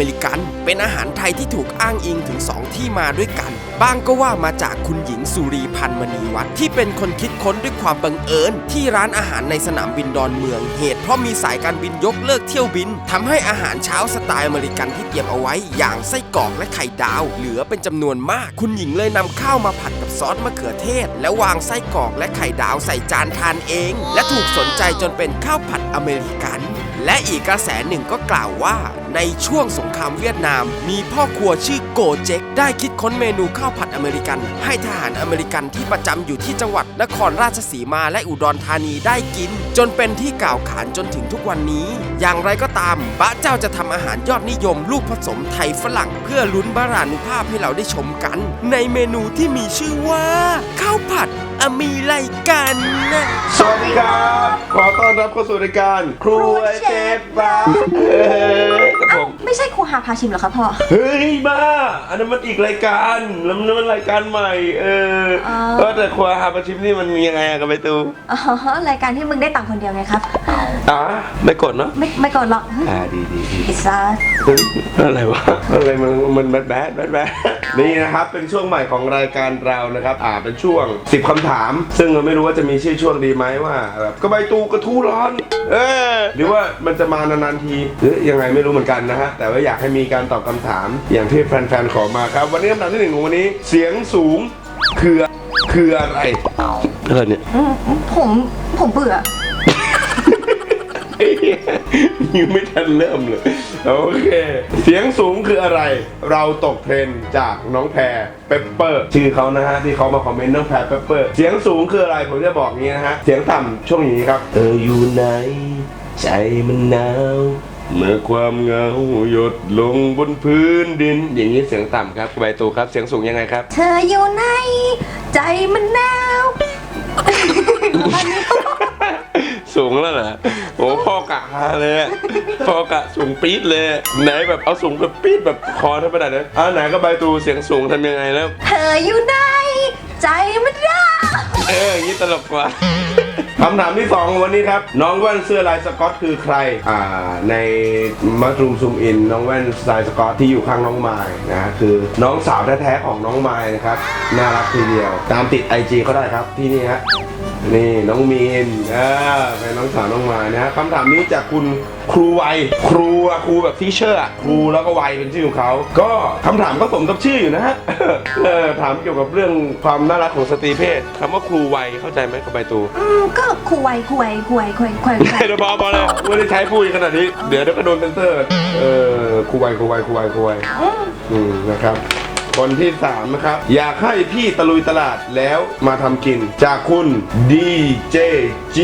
เมริกัน เป็นอาหารไทยที่ถูกอ้างอิงถึงสองที่มาด้วยกันบางก็ว่ามาจากคุณหญิงสุรีพันธ์มณีวัฒน์ที่เป็นคนคิดค้นด้วยความบังเอิญ ที่ร้านอาหารในสนามบินดอนเมือง เหตุเพราะมีสายการบินยกเลิกเที่ยวบินทำให้อาหารเช้าสไตล์อเมริกันที่เตรียมเอาไว้ อย่างไส้กรอกและไข่ดาว เหลือเป็นจำนวนมาก คุณหญิงเลยนำข้าวมาผัดกับซอสมะเขือเทศ แล้ววางไส้กรอกและไข่ดาวใส่จานทานเอง และถูกสนใจจนเป็นข้าวผัดอเมริกันและอีกกระแสหนึ่งก็กล่าวว่า ในช่วงสงครามเวียดนาม มีพ่อครัวชื่อโกเจ็กได้คิดค้นเมนูข้าวผัดอเมริกัน ให้ทหารอเมริกันที่ประจำอยู่ที่จังหวัดนครราชสีมาและอุดรธานีได้กิน จนเป็นที่กล่าวขานจนถึงทุกวันนี้ อย่างไรก็ตามบะเจ้าจะทำอาหารยอดนิยมลูกผสมไทยฝรั่ง เพื่อลุ้นบารานุภาพให้เราได้ชมกัน ในเมนูที่มีชื่อว่า ข้าวผัด อเมริกันสวัสดีครับ ขอต้อนรับเข้าสู่รายการครัวเชฟบ้าเออครับผมไม่ใช่ครูหาพาชิมเหรอคะพ่อ เฮ้ยบ้า อันนั้นมันอีกรายการแล้วมันมันรายการใหม่ เอออ๋อ ก็แต่ครัวหาประชิมนี่มันมียังไงอะกับไปตูอ๋อรายการที่มึงได้ตังค์คนเดียวไงครับ อะไม่กดเนาะไม่ไม่กดหรอกอ่าดีดีดี อิสระอะไรวะอะไรมันมันแบดแบดแบดแบดนี่นะครับเป็นช่วงใหม่ของรายการเรานะครับ อ่าเป็นช่วง 10คำถาม ซึ่งเราไม่รู้ว่าจะมีชื่อช่วงดีไหมว่าแบบกระใบตูกระทู้ร้อน เออหรือว่ามันจะมานานๆทีหรือยังไงไม่รู้เหมือนกันนะฮะแต่ว่าอยากให้มีการตอบคำถาม อย่างที่แฟนๆขอมาครับ วันนี้คำถามที่หนึ่งของวันนี้ เสียงสูงคือคืออะไรอะไรเนี่ยอืมผมผมเบื่อ ยังไม่ทันเริ่มเลย โอเค เสียงสูงคืออะไร เราตกเทรนด์จากน้องแพรเปปเปอร์ชื่อเขานะฮะที่เขามาคอมเมนต์น้องแพรเปปเปอร์เสียงสูงคืออะไรผมจะบอกงี้นะฮะเสียงต่ำช่วงนี้ครับเอออยู่ไหนใจมันหนาวเมื่อความเหงาหยดลงบนพื้นดิน อย่างนี้เสียงต่ำครับใบตูครับเสียงสูงยังไงครับ เธออยู่ไหน ใจมันหนาว สูงแล้วเหรอโอ้พ่อกะฮาเลยอะพ่อกะสูงปี๊ดเลย ไหนแบบเอาสูงแบบปี๊ดแบบคอธรรมดาเลยอ่าไหนก็ใบตูเสียงสูงทำยังไงแล้ว เธออยู่ไหนใจมันหนาวเอออย่างนี้ตลกกว่า คำถามที่สองวันนี้ครับ น้องแว่นเสื้อลายสกอตคือใคร อ่า ในมัตรูมซูมอิน น้องแว่นลายสกอตที่อยู่ข้างน้องไม้นะฮะคือน้องสาวแท้ๆของน้องไม้นะครับ น่ารักทีเดียว ตามติดไอจีเขาได้ครับที่นี่ฮะ นี่น้องมีนอ่าเป็นน้องสาวน้องม้นะฮะคำถามนี้จากคุณครูวัยครูอะครูแบบทีเชอร์อะครูแล้วก็วัยเป็นชื่อของเขาก็คำถามก็สมกับชื่ออยู่นะฮะ เออถามเกี่ยวกับเรื่องความน่ารักของสตรีเพศคำว่าครูวัยเข้าใจไหมกับใบตูอืมก็คุยคุยคุยคุยคุยคุยเดี๋ยวพอพอเลยไม่ได้ใช้พูดขนาดนี้ เดี๋ยวเดี๋ยวก็โดนเซนเซอร์ เออครูวัยครูวัยครูวัยครูวัยอืมนะครับ คนที่สามนะครับ อยากให้พี่ตะลุยตลาดแล้วมาทำกิน จากคุณ DJG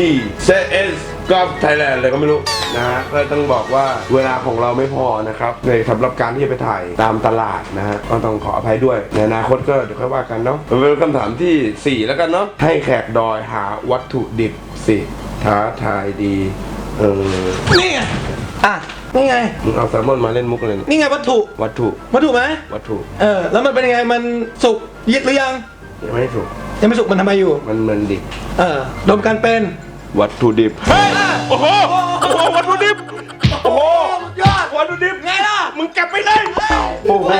CS ก็ไทยแลนด์เลยก็ไม่รู้นะฮะก็ต้องบอกว่าเวลาของเราไม่พอนะครับ ในสำหรับการที่จะไปถ่ายตามตลาดนะฮะก็ต้องขออภัยด้วยในอนาคตก็เดี๋ยวค่อยว่ากันเนาะเป็นคำถามทีสี่4 แล้วกันเนาะให้แขกดอยหาวัตถุดิบสิท้าทายดี เออนี่ไงอะ นี่ไง มึงเอาแซลมอนมาเล่นมุกเลยนี่ไงวัตถุวัตถุ วัตถุไหมวัตถุ เออแล้วมันเป็นยังไงมันสุกยิดหรือยังยังไม่ถูก ยังไม่สุกมันทำไมอยู่ มันเหมือนดิบเออรวมกันเป็นวัตถุดิบ เฮ้ยโอ้โห โอ้โห วัตถุดิบ โอ้โห ยอดวัตถุดิบไงล่ะ มึงเก็บไปเลยโอ้โห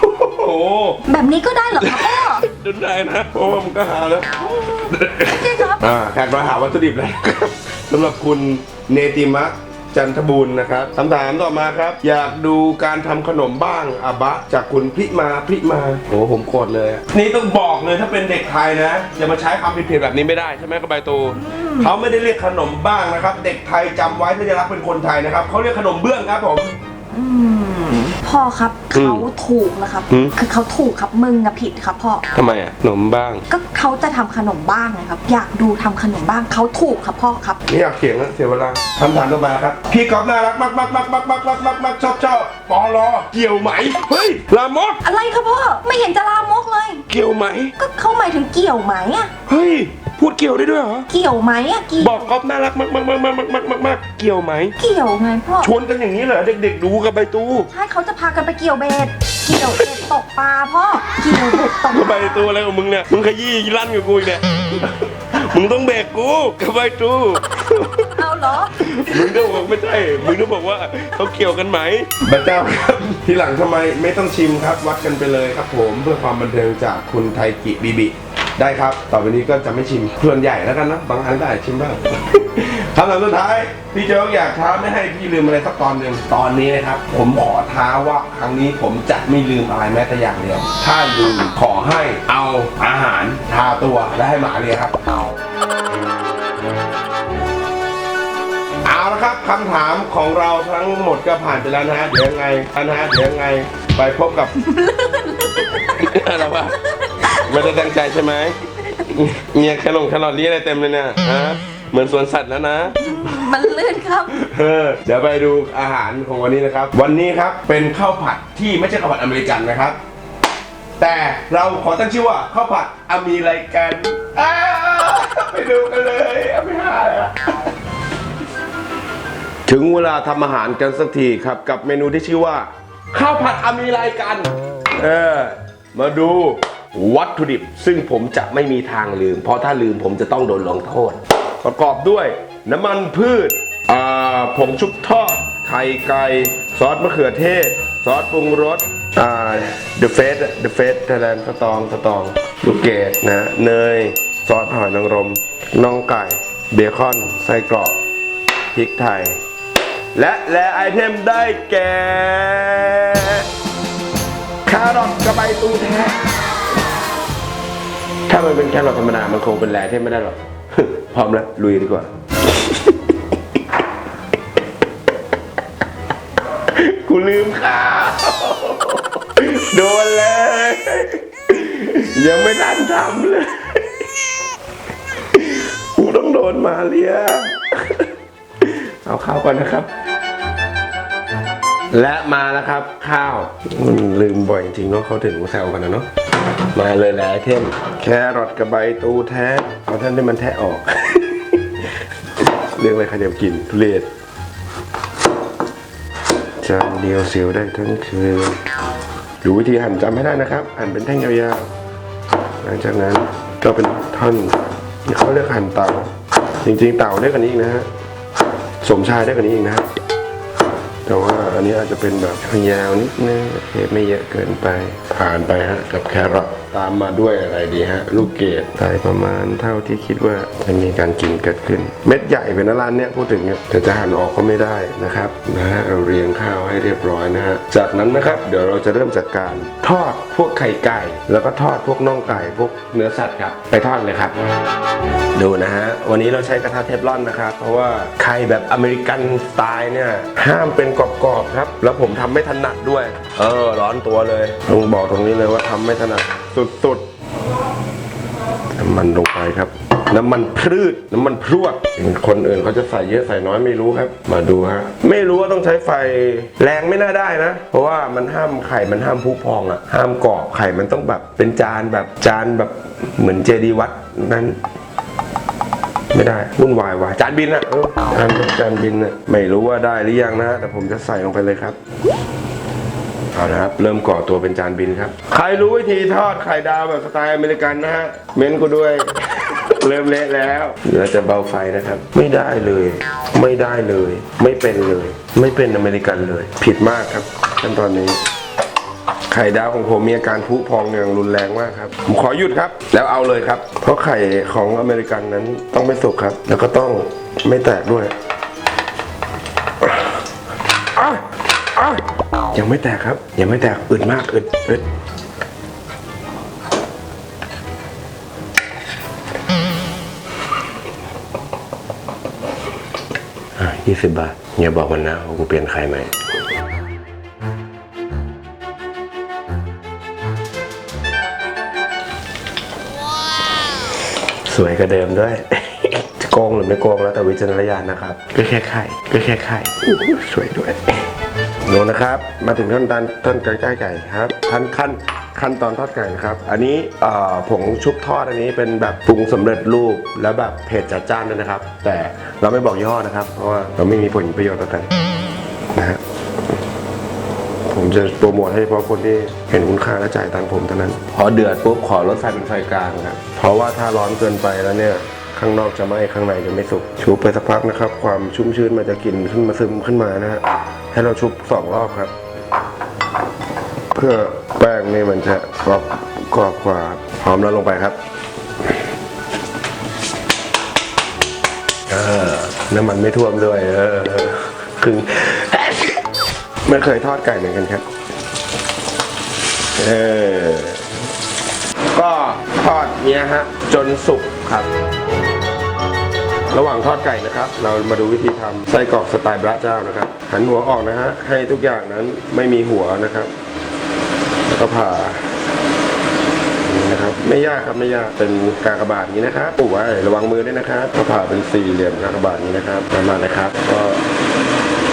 โอ้โหแบบนี้ก็ได้เหรอคะพ่อดุนได้นะเพราะว่ามึงก็หาแล้ว ใช่ครับ อ่าแขกมาหาวัตถุดิบแล้วสำหรับคุณเนติมะ จันทบูรณ์นะครับคำถามต่อมาครับ อยากดูการทำขนมบ้างอาบะ จากคุณพิมาพิมาโอ้ผมโกรธเลยอะนี่ต้องบอกเลยถ้าเป็นเด็กไทยนะอย่ามาใช้คำผิดๆแบบนี้ไม่ได้ใช่ไหมกระบายตูเขาไม่ได้เรียกขนมบ้างนะครับ เด็กไทยจำไว้ถ้าจะรักเป็นคนไทยนะครับเขาเรียกขนมเบื้องครับผม อืม พ่อครับอืมเขาถูกนะครับ อืม คือเขาถูกครับมึงอะผิดครับพ่อ ทำไมอะขนมบ้าง ก็เขาจะทำขนมบ้างนะครับ อยากดูทำขนมบ้างเขาถูกครับพ่อครับ ไม่อยากเถียงแล้วเสียเวลาคำถามต่อมาครับ พี่ก๊อฟน่ารักมากมากมากมากมากมากมากมากชอบชอบปอลอเกี่ยวไหม เฮ้ย ลามก อะไรครับพ่อ ไม่เห็นจะลามกเลย เกี่ยวไหม ก็เขาหมายถึงเกี่ยวไหมอะเฮ้ย พูดเกี่ยวได้ด้วยเหรอ เกี่ยวไหมอะเกี่ยวบอกก๊อฟน่ารักมากมากมากมากมากมากมากเกี่ยวไหม เกี่ยวไงพ่อชวนกันอย่างนี้เหรอเด็กๆดูกับใบตูใช่เขาจะพากันไปเกี่ยวเบ็ดเกี่ยวเบ็ดตกปลาพ่อเกี่ยวเบ็ดตกปลาใบตูอะไรของมึงเนี่ยมึงขยี้ลั่นกับกูอีกเนี่ยมึงต้องเบรกกูกับใบตูเอาเหรอ มึงก็บอกไม่ใช่ มึงก็บอกว่าเขาเกี่ยวกันไหมบัตเจ้าครับ ทีหลังทำไมไม่ต้องชิมครับ วัดกันไปเลยครับผมเพื่อความบันเทิงจากคุณไทกิบีบี ได้ครับต่อไปนี้ก็จะไม่ชิมส่วนใหญ่แล้วกันนะบางอันก็อาจชิมบ้าง คำถามสุดท้ายพี่โจ๊กอยากท้าไม่ให้พี่ลืมอะไรสักตอนหนึ่งตอนนี้นะครับ ผมขอท้าว่าครั้งนี้ผมจะไม่ลืมอะไรแม้แต่อย่างเดียว ถ้าลืมขอให้เอาอาหารทาตัวและให้หมาเลยครับเอาละครับคำถามของเราทั้งหมดก็ผ่านไปแล้วนะฮะเดี๋ยวยังไงนะฮะเดี๋ยวยังไงไปพบกับ อะไรวะ ไม่ได้ตั้งใจใช่ไหมเมียแคลงแคลอรี่อะไรเต็มเลยเนี่ยฮะเหมือนสวนสัตว์แล้วนะ มันลื่นครับ เออ เดี๋ยวไปดูอาหารของวันนี้นะครับ วันนี้ครับเป็นข้าวผัดที่ไม่ใช่ข้าวผัดอเมริกันนะครับ แต่เราขอตั้งชื่อว่าข้าวผัดอเมริกันอ้าวไปดูกันเลยเอาไปหาเลยอะถึงเวลาทำอาหารกันสักทีครับ กับเมนูที่ชื่อว่า ข้าวผัดอเมริกัน เออ มาดู วัตถุดิบ ซึ่งผมจะไม่มีทางลืม เพราะถ้าลืมผมจะต้องโดนลงโทษ ประกอบด้วย น้ำมันพืชผงชุบทอด ไข่ไก่ ซอสมะเขือเทศ ซอสปรุงรสอ่า The Face The Face Thailand สตองสตองลูกเกดนะเนย ซอสหอยนางรมน่องไก่ เบคอน ไส้กรอกพริกไทย และแลไอเทมได้แก่แครอทกระใบตูแท้ ถ้ามันเป็นแครอทธรรมดา มันคงเป็นแลไอเทมไม่ได้หรอก พร้อมแล้ว ลุยดีกว่า กูลืมข้าวโดนเลย ยังไม่ทันทำเลย กูต้องโดนมาเรียเอาข้าวก่อนนะครับ และมาแล้วครับ ข้าว มันลืมบ่อยจริงเนาะเขาถึงแซวกันนะเนาะ มาเลยและไอเทมแครอทกับใบตูแท้เอาท่านที่มันแทะออก เรื่องอะไรใครจะกินทุเรศจานเดียวเสียวได้ทั้งคืนดูวิธีหั่นจำให้ได้นะครับ หั่นเป็นแท่งยาวๆหลังจากนั้นก็เป็นท่อนนี่เขาเรียกหั่นเต่าจริงๆเต่าได้กว่านี้อีกนะฮะสมชายได้กว่านี้อีกนะ แต่ว่าอันนี้อาจจะเป็นแบบยาวนิดนึงไม่เยอะเกินไปผ่านไปฮะกับแครอท ตามมาด้วยอะไรดีฮะ ลูกเกดใส่ประมาณเท่าที่คิดว่าจะมีการกินเกิดขึ้น เม็ดใหญ่เป็นนร้านเนี้ยพูดถึงเนี่ยแต่จะหั่นออกก็ไม่ได้นะครับนะฮะเราเรียงข้าวให้เรียบร้อยนะฮะจากนั้นนะครับเดี๋ยวเราจะเริ่มจากการทอดพวกไข่ไก่ แล้วก็ทอดพวกน่องไก่พวกเนื้อสัตว์ครับไปทอดเลยครับดูนะฮะวันนี้เราใช้กระทะเทฟลอนนะครับ เพราะว่าไข่แบบอเมริกันสไตล์เนี่ยห้ามเป็นกรอบๆครับ แล้วผมทำไม่ถนัดด้วย เออ ร้อนตัวเลยต้องบอกตรงนี้เลยว่าทำไม่ถนัดสุดๆน้ำมันลงไปครับ น้ำมันพืชน้ำมันพรวดคนอื่นเขาจะใส่เยอะใส่น้อยไม่รู้ครับ มาดูฮะไม่รู้ว่าต้องใช้ไฟแรงไม่น่าได้นะ เพราะว่ามันห้ามไข่มันห้ามพุพองอะ่ะ ห้ามกรอบไข่มันต้องแบบเป็นจานแบบจานแบบเหมือนเจดีวัดนั้นไม่ได้วุ่นวายว่ะจานบินอะจานจานบินอะไม่รู้ว่าได้หรือยังนะแต่ผมจะใส่ลงไปเลยครับ เอาละครับเริ่มก่อตัวเป็นจานบินครับ ใครรู้วิธีทอดไข่ดาวแบบสไตล์อเมริกันนะฮะ เม้นกูด้วย เริ่มเละแล้วเดี๋ยวจะเบาไฟนะครับ ไม่ได้เลย ไม่ได้เลย ไม่เป็นเลย ไม่เป็นอเมริกันเลย ผิดมากครับขั้นตอนนี้ไข่ดาวของผมมีอาการพุพองอย่างรุนแรงมากครับ ผมขอหยุดครับ แล้วเอาเลยครับ เพราะไข่ของอเมริกันนั้นต้องไม่สุกครับ แล้วก็ต้องไม่แตกด้วย ยังไม่แตกครับ ยังไม่แตกอึดมากอึดอึดยี่สิบบาทอย่าบอกมันนะว่ากูเปลี่ยนใครไหมสวยกว่เดิมด้วยโกงหรือไม่โกงแล้วแต่วิจารณญาณนะครับ ก็แค่ไข่ก็แค่ไข่สวยด้วย ดูนะครับ มาถึงขั้นตอนต้นไก่ไก่ไก่ครับขั้นขั้นขั้นตอนทอดไก่นะครับ อันนี้เอ่อผงชุบทอดอันนี้เป็นแบบปรุงสำเร็จรูปแล้วแบบเผ็ดจัดจ้านด้วยนะครับ แต่เราไม่บอกยี่ห้อนะครับ เพราะว่าเราไม่มีผลประโยชน์ต่อกันนะฮะผมจะโปรโมทให้เฉพาะคนที่เห็นคุณค่าและจ่ายตังค์ผมเท่านั้น พอเดือดปุ๊บขอลดไฟเป็นไฟกลางครับเพราะว่าถ้าร้อนเกินไปแล้วเนี่ยข้างนอกจะไหม้ข้างในจะไม่สุกชุบไปสักพักนะครับ ความชุ่มชื้นมันจะกินขึ้นมาซึมขึ้นมานะฮะ ให้เราชุบสองรอบครับ เพื่อแป้งนี่มันจะกรอบกรอบกว่าหอมแล้วลงไปครับเออน้ำมันไม่ท่วมด้วย เออไม่เคยทอดไก่เหมือนกันครับ เออ ก็ทอดเนี้ยฮะ จนสุกครับ ระหว่างทอดไก่นะครับ เรามาดูวิธีทำไส้กรอกสไตล์บระเจ้านะครับ หันหัวออกนะฮะให้ทุกอย่างนั้นไม่มีหัวนะครับแล้วก็ผ่านะครับไม่ยากครับไม่ยากเป็นกากบาทอย่างนี้นะครับปู่ไว้ระวังมือด้วยนะครับก็ผ่าเป็นสี่เหลี่ยมกากบาทอย่างนี้นะครับประมาณนะครับ ก็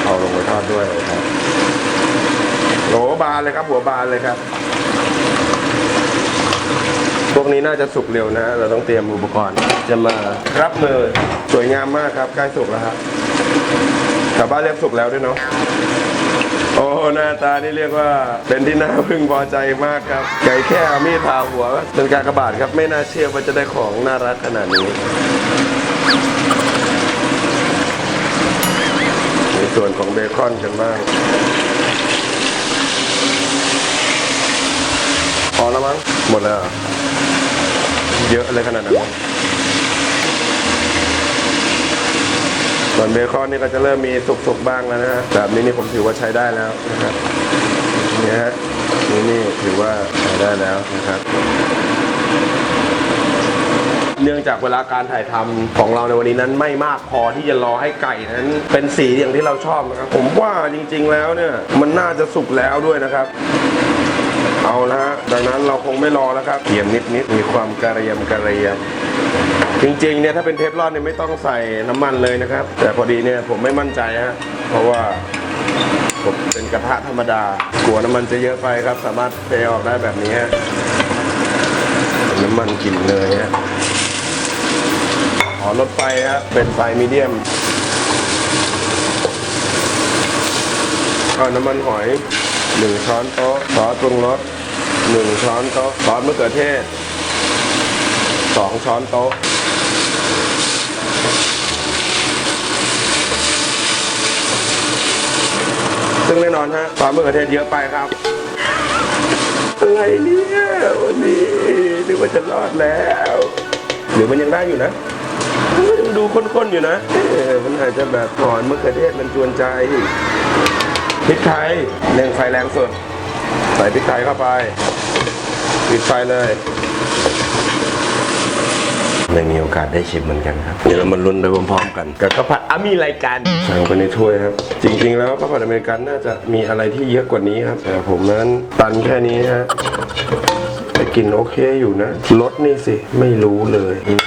เอาลงไปทอดด้วยครับโหบานเลยครับ หัวบานเลยครับ พวกนี้น่าจะสุกเร็วนะ เราต้องเตรียมอุปกรณ์ จะมารับมือสวยงามมากครับใกล้สุกแล้วครับชาวบ้านเรียกสุกแล้วด้วยเนาะโอ้หน้าตานี่เรียกว่าเป็นที่น่าพึงพอใจมากครับไก่แค่มีดผ่าหัวเป็นการกระบาดครับไม่น่าเชื่อว่าจะได้ของน่ารักขนาดนี้ในส่วนของเบคอนกันบ้างพอแล้วมั้งหมดแล้ว เหรอเยอะเลยขนาดนั้นมั้งส่วนเบคอนนี่ก็จะเริ่มมีสุกๆบ้างแล้วนะฮะแบบนี้นี่ผมถือว่าใช้ได้แล้วนะครับนี่ฮะนี่นี่ถือว่าใช้ได้แล้วนะครับเนื่องจากเวลาการถ่ายทำของเราในวันนี้นั้นไม่มากพอที่จะรอให้ไก่นั้น เป็นสีอย่างที่เราชอบนะครับ ผมว่าจริงๆแล้วเนี่ย มันน่าจะสุกแล้วด้วยนะครับ เอาละฮะดังนั้นเราคงไม่รอแล้วครับเกียมนิดๆมีความกระเรียมกระเรียม จริงๆเนี่ยถ้าเป็นเทฟลอนเนี่ยไม่ต้องใส่น้ำมันเลยนะครับ แต่พอดีเนี่ยผมไม่มั่นใจฮะเพราะว่าผมเป็นกระทะธรรมดากลัวน้ำมันจะเยอะไปครับ สามารถเทออกได้แบบนี้ฮะน้ำมันกลิ่นเลยฮะขอลดไฟฮะเป็นไฟมีเดียมเอาน้ำมันหอย หนึ่งช้อนโต๊ะซอสปรุงรสหนึ่งช้อนโต๊ะซอสมะเขือเทศสองช้อนโต๊ะซึ่งแน่นอนฮะปลาเมื่อเขือเทศเยอะไปครับอะไรเนี่ยวันนี้นึกว่าจะรอดแล้วหรือมันยังได้อยู่นะมันดูข้นๆอยู่นะเอ๊ะมันอาจจะแบบถอนมะเขือเทศมันจวนใจ พริกไทยเร่งไฟแรงสุด ใส่พริกไทยเข้าไปปิดไฟเลยไม่มีโอกาสได้ชิมเหมือนกันครับ เดี๋ยวเรามาลุ้นไปพร้อมๆกัน กับข้าวผัดอามีรายการสั่งไปในถ้วยครับ จริงๆ แล้วข้าวผัดอเมริกันน่าจะมีอะไรที่เยอะกว่านี้ครับ แต่ผมนั้นตันแค่นี้ฮะแต่กินโอเคอยู่นะรสนี่สิไม่รู้เลยอืมอืมอืมมา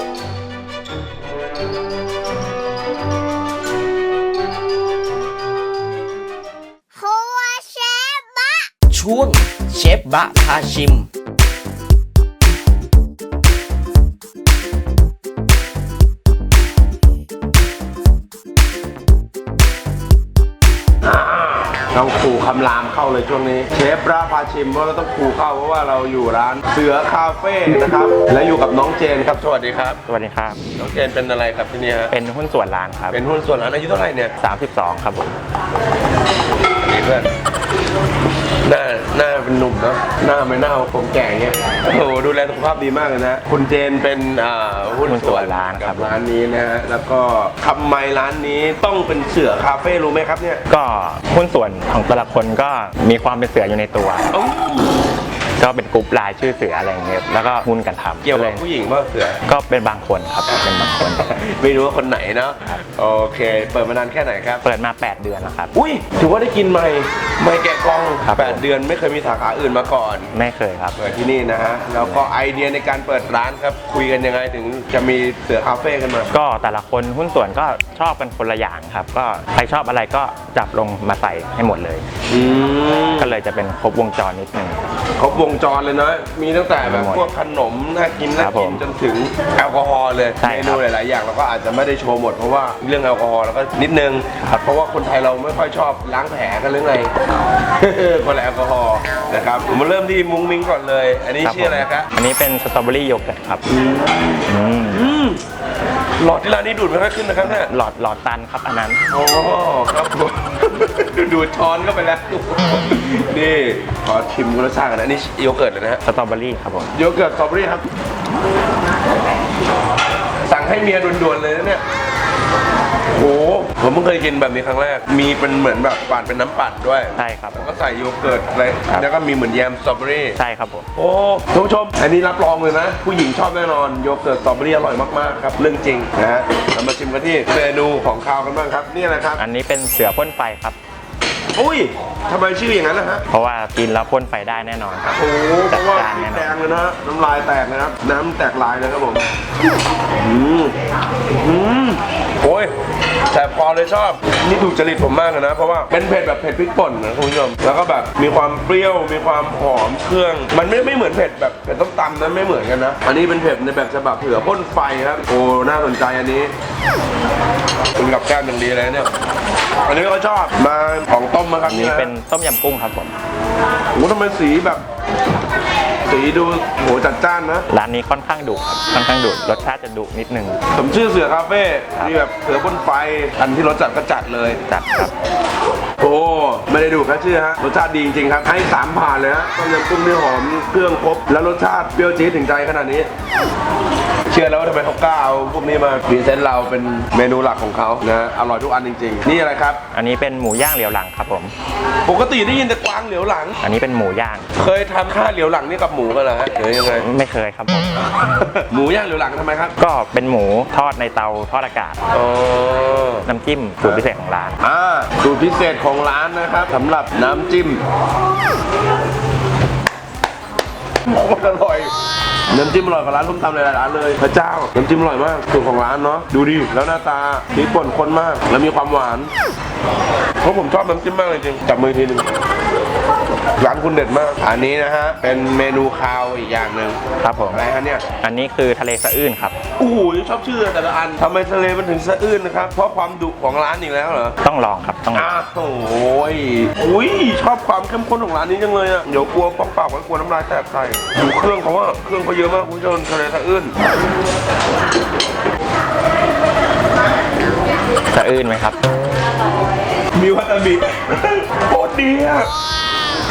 ช่วงเชฟบะพาชิมเราขู่คำรามเข้าเลยช่วงนี้ เชฟราพาชิมเพราะเราต้องขู่เข้าเพราะว่าเราอยู่ร้านเสือคาเฟ่นะครับ และอยู่กับน้องเจนครับสวัสดีครับ สวัสดีครับ น้องเจนเป็นอะไรครับที่นี่ฮะเป็นหุ้นส่วนร้านครับ เป็นหุ้นส่วนร้านอายุเท่าไหร่เนี่ย32 ครับผมนี่เพื่อน หน้าหน้าเป็นหนุ่มเนอะหน้าไม่หน้าผมแก่เงี้ยโอ้โหดูแลสุขภาพดีมากเลยนะคุณเจนเป็นอ่าหุ้นหุ้นส่วนร้านครับ กับร้านนี้นะฮะแล้วก็ทำไมร้านนี้ต้องเป็นเสือคาเฟ่รู้ไหมครับเนี่ยก็หุ้นส่วนของแต่ละคนก็มีความเป็นเสืออยู่ในตัว ก็เป็นกลุ่มลายชื่อเสืออะไรอย่างเงี้ยแล้วก็หุ้นกันทำเกี่ยวเลกับยผู้หญิงว่าเสือ ก็เป็นบางคนครับเป็นบางคน ไม่รู้ว่าคนไหนเนาะโอเค เปิดมานานแค่ไหนครับ เปิดมา 8 เดือนแล้วครับ อุ้ยถือว่าได้กินใหม่ใหม่แกะกล่องครับแปดเดือนไม่เคยมีสาขาอื่นมาก่อน ไม่เคยครับ เปิดที่นี่นะฮะแล้วก็ไอเดียในการเปิดร้านครับ คุยกันยังไงถึงจะมีเสือคาเฟ่กันมา ก็แต่ละคนหุ้นส่วนก็ชอบกันคนละอย่างครับ ก็ใครชอบอะไรก็จับลงมาใส่ให้หมดเลย อืมก็เลยจะเป็นครบวงจรนิดนึง ครบวงจรเลยนะมีตั้งแต่แบบหมดพวกขนมน่ากินน่าครับกิผนมจนถึงแอลกอฮอล์เลยใช่เมครับนูหลาย ๆ อย่างเราก็อาจจะไม่ได้โชว์หมดเพราะว่าเรื่องแอลกอฮอล์เราก็นิดนึงครับเพราะว่าคนไทยเราไม่ค่อยชอบล้างแผลกันหรือไง คนละแอลกอฮอล์นะครับผมมาเริ่มที่มุ้งมิ้งก่อนเลย อันนี้ครับชื่ออะไรผมครับอันนี้เป็นสตรอเบอรี่โยเกิร์ตครับอืมอืมหลอดที่ร้านนี้ดูดไม่ค่อยขึ้นนะครับเนี่ย หลอดหลอดตันครับอันนั้น โอ้ครับผม ดูดช้อนเข้าไปแล้ว นี่ ขอชิมรสชาติกันนะนี่โยเกิร์ตเลยนะฮะสตรอเบอรี่ครับผมโยเกิร์ตสตรอเบอรี่ครับ สั่งให้เมียด่วนๆเลยนะเนี่ยโอ้ผมเพิ่งเคยกินแบบนี้ครั้งแรก มีเป็นเหมือนแบบปั่นเป็นน้ำปั่นด้วย ใช่ครับ แล้วก็ใส่โยเกิร์ตอะไร ครับ แล้วก็มีเหมือนแยมสตรอเบอรี่ ใช่ครับผมโอ้ท่านผู้ชม อันนี้รับรองเลยนะ ผู้หญิงชอบแน่นอน โยเกิร์ตสตรอเบอรี่อร่อยมาก ๆ ครับ เรื่องจริงนะฮะเรามาชิมกันที่เมนูของคาวกันบ้างครับ นี่อะไรครับ อันนี้เป็นเสือพ่นไฟครับ อุ้ยทำไมชื่ออย่างนั้นนะฮะ เพราะว่ากินแล้วพ่นไฟได้แน่นอนครับ โอ้โหเพราะว่าจัดจ้านพริแน่กนอนแดงเลยนะน้ำลายแตกนะครับ น้ำแตกลายนะครับผม อืมอืมโอ้ย แสบคอเลยชอบนี่ถูกจริตผมมากเลยนะ เพราะว่าเป็นเผ็ดแบบเผ็ดพริกป่นนะคุณผู้ชมแล้วก็แบบมีความเปรี้ยวมีความหอมเครื่อง มันไม่ไม่เหมือนเผ็ดแบบเผ็ดต้มตำนะไม่เหมือนกันนะอันนี้เป็นเผ็ดในแบบฉบับเผือพ่นไฟครับโอ้น่าสนใจอันนี้คุณกับแก้มอย่างดีเลยเนี่ยอันนี้ก็ชอบมาของต้มมาครับอันนี้เป็นต้มยำกุ้งครับผมโอ้ทำไมสีแบบ สีดูโหจัดจ้านนะ ร้านนี้ค่อนข้างดุครับค่อนข้างดุรสชาติจะดุนิดนึงผมชื่อเสือคาเฟ่ครับ มีแบบเสือบนไฟ อันที่รสจัดก็จัดเลย จัดครับ โอ้ ไม่ได้ดูแค่ชื่อฮะ รสชาติดีจริงๆครับ ให้สามผ่านเลยฮะต้มยำกุ้งที่หอม เครื่องครบ แล้วรสชาติเปรี้ยวจี๊ดถึงใจขนาดนี้เชื่อแล้วว่าทำไมเขากล้าเอาพวกนี้มาพรีเซนต์เราเป็นเมนูหลักของเขานะอร่อยทุกอันจริง ๆ นี่อะไรครับ อันนี้เป็นหมูย่างเหลียวหลังครับผม ปกติได้ยินแต่กวางเหลียวหลัง อันนี้เป็นหมูย่าง เคยทำข้าวเหลียวหลังนี่กับหมูกันเหรอฮะหรือยังไง ไม่เคยครับผม หมูย่างเหลียวหลังทำไมครับก็เป็นหมูทอดในเตาทอดอากาศ อ๋อ น้ำจิ้มสูตรพิเศษของร้าน อ่าสูตรพิเศษของร้านนะครับสำหรับน้ำจิ้มโคตรอร่อย น้ำจิ้มอร่อยกว่าร้านส้มตำหลายๆร้านเลย พระเจ้า น้ำจิ้มอร่อยมากสูตรของร้านเนาะ ดูดิ แล้วหน้าตาดีป่นข้นมาก แล้วมีความหวาน เพราะผมชอบน้ำจิ้มมากเลยจริง จับมือทีนึง ร้านคุณเด็ดมาก อันนี้นะฮะ เป็นเมนูคาวอีกอย่างหนึ่งครับผม อะไรฮะเนี่ย อันนี้คือทะเลสะอื้นครับ โอ้โหชอบชื่อแต่ละอันทำไมทะเลมันถึงสะอื้นนะครับ เพราะความดุของร้านอีกแล้วเหรอ ต้องลองครับต้องลองอ้าวโอ้ยอุ้ยชอบความเข้มข้นของร้านนี้จังเลยอะ เดี๋ยวกลัวปอกปากไว้กลัวน้ำลายแตกใส่ดูเครื่องเขาอะเครื่องเขาเยอะมากคุณผู้ชมทะเลสะอื้นสะอื้นไหมครับ มีวาซาบิโคตรดีอะ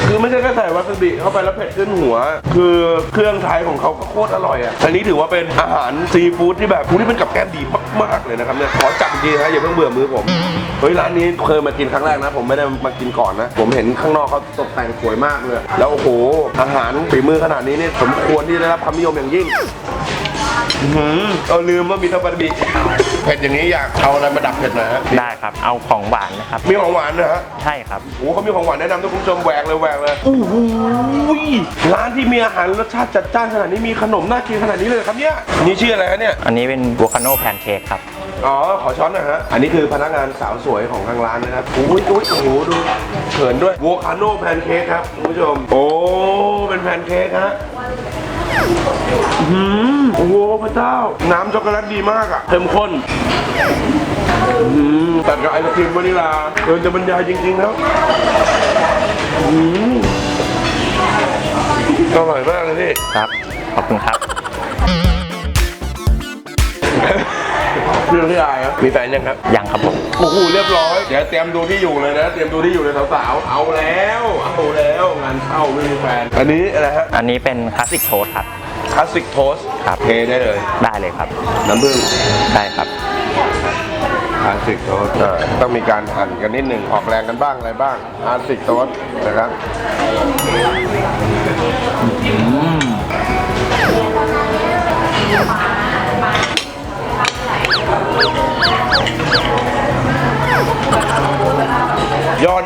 คือไม่ใช่แค่ใส่วาซาบิเข้าไปแล้วเผ็ดขึ้นหัว คือเครื่องไทยของเขาก็โคตรอร่อยอะ อันนี้ถือว่าเป็นอาหารซีฟู้ดที่แบบคุณนี่เป็นกับแก้มดีมากๆเลยนะครับเนี่ยขอจับจริงๆนะอย่าเพิ่งเบื่อมือผม เฮ้ยร้านนี้เคยมากินครั้งแรกนะ ผมไม่ได้มากินก่อนนะ ผมเห็นข้างนอกเขาตกแต่งสวยมากเลย แล้วโอ้โหอาหารฝีมือขนาดนี้เนี่ยสมควรที่จะได้รับความนิยมอย่างยิ่ง หือเอาลืมว่ามีทับปะบิเผ็ดอย่างนี้อยากเอาอะไรมาดับเผ็ดหน่อยฮะได้ครับ เอาของหวานนะครับ มีของหวานนะฮะ ใช่ครับ โอ้โหเขามีของหวานแนะนำด้วยคุณผู้ชมแหวกเลยแหวกเลยโอ้โหร้านที่มีอาหารรสชาติจัดจ้านขนาดนี้มีขนมน่ากินขนาดนี้เลยเหรอครับเนี่ยนี่ชื่ออะไรฮะเนี่ย อันนี้เป็นบูคาโน่แพนเค้กครับ อ๋อ ขอช้อนหน่อยฮะ อันนี้คือพนักงานสาวสวยของทางร้านนะครับอุ้ยอุ้ยโอ้โหดูเขินด้วยโวคาโนแพนเค้กครับคุณผู้ชม โอ้ เป็นแพนเค้กฮะ อืมโอ้โหพระเจ้า น้ำช็อกโกแลตดีมากอะเข้มข้นอืมตัดกับไอศครีมวานิลาเกินจะบรรยายจริงๆแล้วอืมอร่อยมากเลยพี่ครับ ขอบคุณครับ เรื่องที่อายครับมีแฟนยังครับ ยังครับผมโอ้โหเรียบร้อย เดี๋ยวเตรียมดูที่อยู่เลยนะ เตรียมดูที่อยู่เลยสาวๆ เอาแล้ว เอาแล้ว งานเข้าไม่มีแฟน อันนี้อะไรฮะอันนี้เป็นคลาสสิกโทสครับ คลาสสิกโทสครับ เทได้เลย ได้เลยครับ น้ำผึ้งได้ครับคลาสสิกโทสต้องมีการหั่นกันนิดหนึ่งออกแรงกันบ้างอะไรบ้างคลาสสิกโทสนะครับ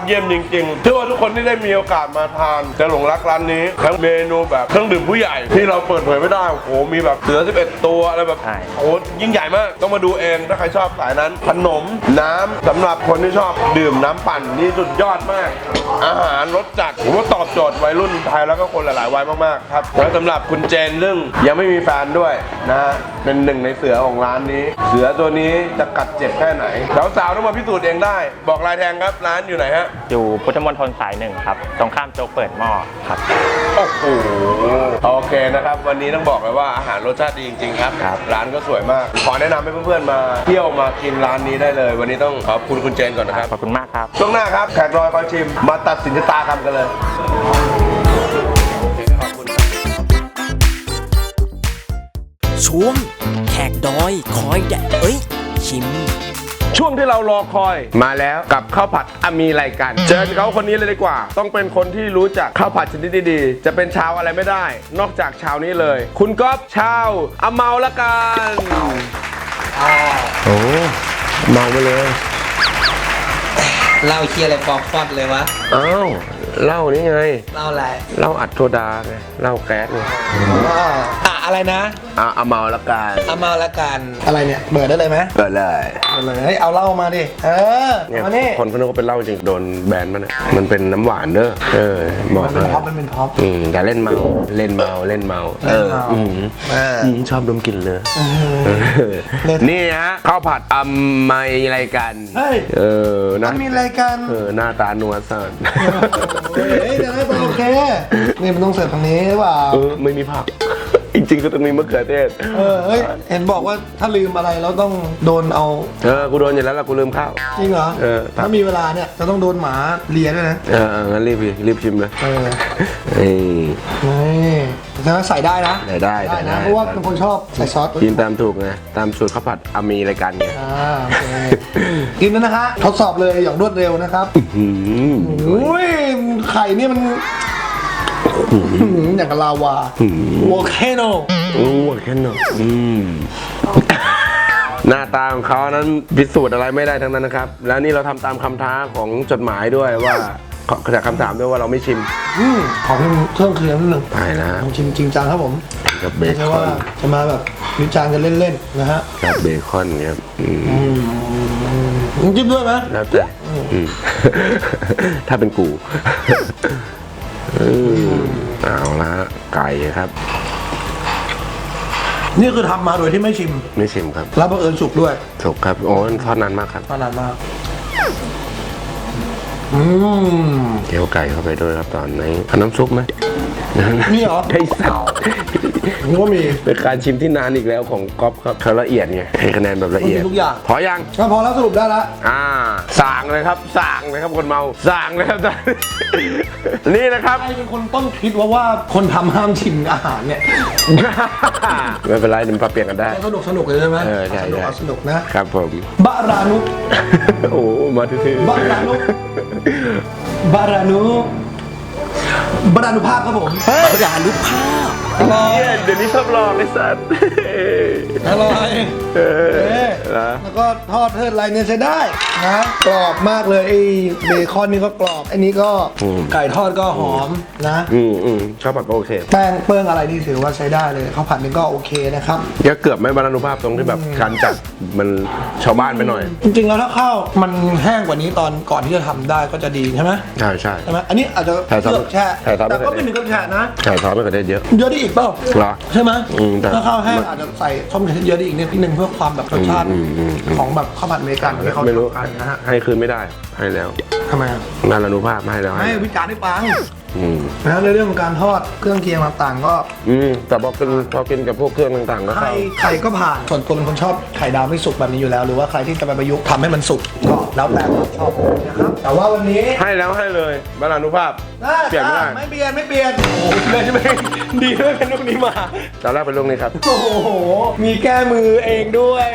เยี่ยมจริงๆเชื่อว่าทุกคนที่ได้มีโอกาสมาทานจะหลงรักร้านนี้ทั้งเมนูแบบเครื่องดื่มผู้ใหญ่ที่เราเปิดเผยไม่ได้โอ้โหมีแบบเสือ11 ตัวอะไรแบบใช่ โอ้โหยิ่งใหญ่มากต้องมาดูเองถ้าใครชอบสายนั้นขนมน้ำสำหรับคนที่ชอบดื่มน้ำปั่นนี่สุดยอดมาก อาหารรสจัดผมว่าตอบโจทย์วัยรุ่นไทยแล้วก็คนหลายๆวัยมากๆครับแล้วสำหรับคุณเจนเรื่องยังไม่มีแฟนด้วยนะฮะเป็นหนึ่งในเสือของร้านนี้ เสือตัวนี้จะกัดเจ็บแค่ไหนสาวๆต้องมาพิสูจน์เองได้ บอกลายแทงครับร้านอยู่ไหนฮะอยู่พุทธมณฑลสายหนึ่งครับ ตรงข้ามโจ๊กเปิดหม้อครับ โอ้โหโอเคนะครับ วันนี้ต้องบอกเลยว่าอาหารรสชาติดีจริงๆครับ ครับ ร้านก็สวยมาก ขอแนะนำให้เพื่อนๆมา เที่ยวมากินร้านนี้ได้เลย วันนี้ต้องขอบคุณคุณเจนก่อนนะครับ ขอบคุณมากครับ ช่วงหน้าครับแขกรอยคอยชิม มาตัดสินชะตากรรมกันเลยช่วงแขกดอยคอยแดดเอ้ย ชิม ช่วงที่เรารอคอยมาแล้วกับข้าวผัดอามีอะไรกันเชิญเขาคนนี้เลยดีกว่า ต้องเป็นคนที่รู้จักข้าวผัดชนิดดีๆจะเป็นชาวอะไรไม่ได้ นอกจากชาวนี้เลย คุณก๊อฟชาวอาเมาละกันโอ้เมาไปเลยเล่าเคียอะไรปอกฟอดเลยวะอ้าวเหล้านี่ไงเล่าอะไรเหล้าอัดโซดาไงเหล้าแก๊สไง อะอะไรนะอะอาเมาละกันเอามาละกันอะไรเนี่ยเบิดได้เลยไหมเปิดเลยเปิดเลยเฮ้ยเอาเหล้ามาดิเออเนี่ยมานี่คนเขาคิดว่าเป็นเหล้าจริงโดนแบนมันยมันเป็นน้ำหวานเด้อเออบอกมันเลเป็นยท็อปมันเป็นท็อป อืมอย่าเล่นเมาเล่นเมาเล่นเมา เออเล่นเมา อืมเอออืมชอบดมกลิ่นเลยเล่นนี่ฮะข้าวผัดอำไมอะไรกัน เฮ้ย เออนะมันมีรายการเออหน้าตานัวสันเฮ้ยเดี๋ยวให้โอเคนี่มันต้องเสิร์ฟตรงนี้หรือเปล่าเออไม่มีผัก จริงๆคือต้องมีมะเขือเทศ เออเฮ้ยเห็นบอกว่าถ้าลืมอะไรแล้วต้องโดนเอาเออ กูโดนอยู่แล้วล่ะกูลืมข้าว จริงเหรอเออ ถ้ามีเวลาเนี่ยจะต้องโดนหมาเลียด้วยนะเออเอองั้นรีบดิรีบชิมเลยเออเอ้ย นี่แต่ว่าใส่ได้นะใส่ได้ใส่ได้ นะเพราะว่าเป็นคนชอบใส่ซอสกินตามถูกไงตามสูตรข้าวผัดอามีอะไรกันไงอ่าโอเคกินแล้วนะฮะทดสอบเลยอย่างรวดเร็วนะครับหืมอุ้ยไข่นี่มัน อื้อหืออย่างกับลาวาโอเคโนโอ้แค่หนอยอืม หน้าตาของเขานั้นพิสูจน์อะไรไม่ได้ทั้งนั้นนะครับ แล้วนี่เราทำตามคำท้าของจดหมายด้วยว่าขอจากคำถามด้วยว่าเราไม่ชิมอืมขอเพิ่มเครื่องเคียงนิดนึงไปนะลองชิมจริงจังครับผมกับเบไม่ใช่คอว่านจะมาแบบวิจารณ์กันเล่นๆนะฮะกับเบคอนครับอืมมึงจิ้มด้วยไหมแล้วแต่อืม ถ้าเป็นกู อืมเอาละไก่ครับ นี่คือทำมาโดยที่ไม่ชิม ไม่ชิมครับแล้วบังเอิญสุกด้วยถูกครับโอ้ทอดนานมากครับ ตอนนานมาก อืม เคี่ยวไก่เข้าไปด้วยครับตอนนี้เอาน้ำซุปไหมนี่เหรอ ไอ้สัตว์ผมก็มี เป็นการชิมที่นานอีกแล้วของก๊อฟครับเขาละเอียดไงให้คะแนนแบบละเอียดต้องมีทุกอย่าง พอยัง ก็พอแล้วสรุปได้แล้ว อ่า สั่งเลยครับสั่งเลยครับคนเมาสั่งเลยครับนี่นะครับ ใครเป็นคนต้นคิดว่าว่าคนทำห้ามชิมอาหารเนี่ยไม่เป็นไรเดี๋ยวมาเปลี่ยนกันได้ สนุกสนุกเลยใช่ไหมเออใช่สนุกใช่ เอาสนุกนะครับผม บารานุโอ้โหมาทื่อๆบารานุบารานุบารานุภาพครับผมบรานุภาพ อร่อยเนี่ยเดี๋ยวนี้ชอบลองไอ้สัตว์อร่อยเออเอ๊ะนะแล้วก็ทอดเทิดอะไรเนี่ยใช้ได้นะกรอบมากเลยไอ้เบคอนนี่ก็กรอบ อันนี้ก็ไก่ทอดก็หอมนะ อืมอืมชอบผัดก็โอเค แป้งเปิ้งอะไรนี่ถือว่าใช้ได้เลยข้าวผัดนี่ก็โอเคนะครับ ก็เกือบไม่บรรลุภาพตรงที่แบบการจัดมันชาวบ้านไปหน่อย จริงๆแล้วถ้าข้าวมันแห้งกว่านี้ตอนก่อนที่จะทำได้ก็จะดีใช่ไหมใช่ใช่ ใช่ไหมอันนี้อาจจะใส่ซอสเลือกแช่ใส่ซอสแต่ก็มะเขือเทศไม่ถึงกับแช่นะใช่ซอสไม่กระเด็นเยอะ เยอะได้อีกเปล่าเหรอใช่ไหมอืมแต่ถ้าข้าวแห้งอาจจะใส่ส้มกระเทียมเยอะได้อีกนิดนึงเพื่อความแบบรสชาติอืมอืมอืมของแบบข้าวผัดอเมริกันที่เขาไม่รู้ทำกันนะฮะให้คืนไม่ได้ให้แล้วทำไมอะงานอนุภาพให้แล้วให้วิจารณ์ให้ฟัง อืมนะในเรื่องของการทอดเครื่องเคียงต่างๆ ก็อืมแต่พอกินพอกินกับพวกเครื่องต่างๆก็ไข่เข้าไข่ก็ผ่านส่วนตัวเป็นคนชอบไข่ดาวไม่สุกแบบนี้อยู่แล้ว หรือว่าใครที่จะไปประยุกต์ทำให้มันสุกก็แล้วแต่ความชอบนะครับแต่ว่าวันนี้ ให้แล้วให้เลยบาลานุภาพเปลี่ยนไม่ได้ไม่เปลี่ยนไม่เปลี่ยนโอ้โหเลยใช่ไหมดีด้วยเป็นลูกนี้มา ตอนแรกเป็นลูกนี้ครับ โอ้โห มีแก้มือเองด้วย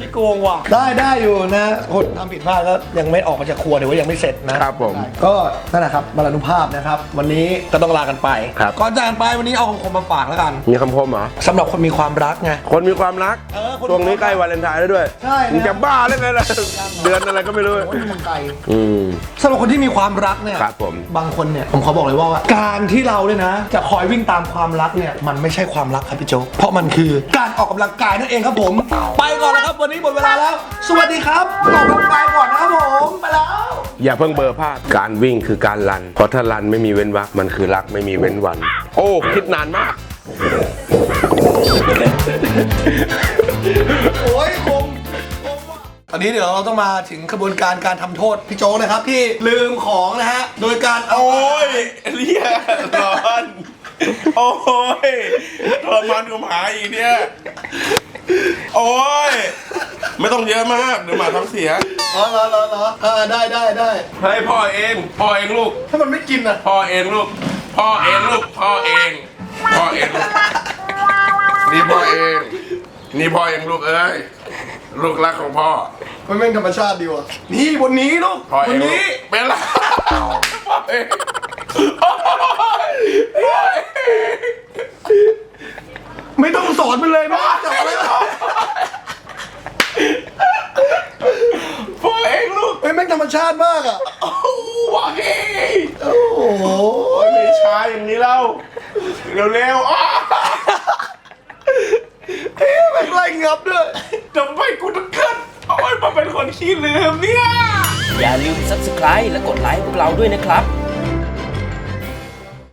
พี่โกงว่ะ ได้ได้อยู่นะคนทำผิดพลาดก็ยังไม่ออกมาจากครัวเดี๋ยวว่ายังไม่เสร็จนะครับผมก็นั่นแหละครับบรรณานุภาพนะครับวันนี้ก็ต้องลากันไปครับ ก่อนจากกันไปวันนี้เอาของผมมาฝากแล้วกันมีคำคมเหรอ สำหรับคนมีความรักไง คนมีความรักเออคนช่วงนี้ใกล้วาเลนไทน์แล้วด้วยใช่นะมึงจะบ้าหรือไงล่ะ เดือนอะไรก็ไม่รู้ โอ้ยมันไกล อืม สำหรับคนที่มีความรักเนี่ยครับผม บางคนเนี่ยผมขอบอกเลยว่า การที่เราเนี่ยนะ จะคอยวิ่งตามความรักเนี่ยมันไม่ใช่ความรักครับพี่โจ๊กเพราะมันคือการออกกำลังกายนั่นเองครับผม ไปก่อนแล้วครับวันนี้หมดเวลาแล้ว สวัสดีครับออกกำลังกายก่อนนะครับผมไปแล้วอย่าเพิ่งเบลอร์พลาดการวิ่งคือการรัน เพราะถ้ารันไม่มีเว้นวรรคมันคือรักไม่มีเว้นวัน โอ้คิดนานมาก โอ้ยคมคมว่ะตอนนี้เดี๋ยวเราต้องมาถึงกระบวนการการทำโทษพี่โจ๊กนะครับที่ลืมของนะฮะ โดยการเอา โอ้ยเรียร้อน โอ้ยทรมานกับหมาอีกเนี่ย โอ้ย ไม่ต้องเยอะมากเดี๋ยวหมาท้องเสีย อ๋อเหรอเหรอเหรออ่าได้ได้ได้ให้พ่อเอง พ่อเองลูก ถ้ามันไม่กินอะพ่อเองลูก พ่อเองลูก พ่อเอง พ่อเองลูกนี่พ่อเอง นี่พ่อเองลูกเอ้ย ลูกรักของพ่อ มันเป็นธรรมชาติดีว่ะนี่บนนี้ลูกพ่อบเอนงลูนี้กเป็นไรพ่อเองโอ้ยพ่อเอง ไม่ต้องสอนมันเลยไม่ต้องสอนเลยพ่อเองลูกเฮ้ยแม่งธรรมชาติมากอะ โอ้พ่อเองโอ้โหโอ้ยไม่ช้าอย่างนี้แล้วเร็วๆอ้าแม่งไล่งับด้วยทำไมกูต้องขึ้นโอ้ยมาเป็นคนขี้ลืมเนี่ย อย่าลืม subscribe และกดไลค์พวกเราด้วยนะครับ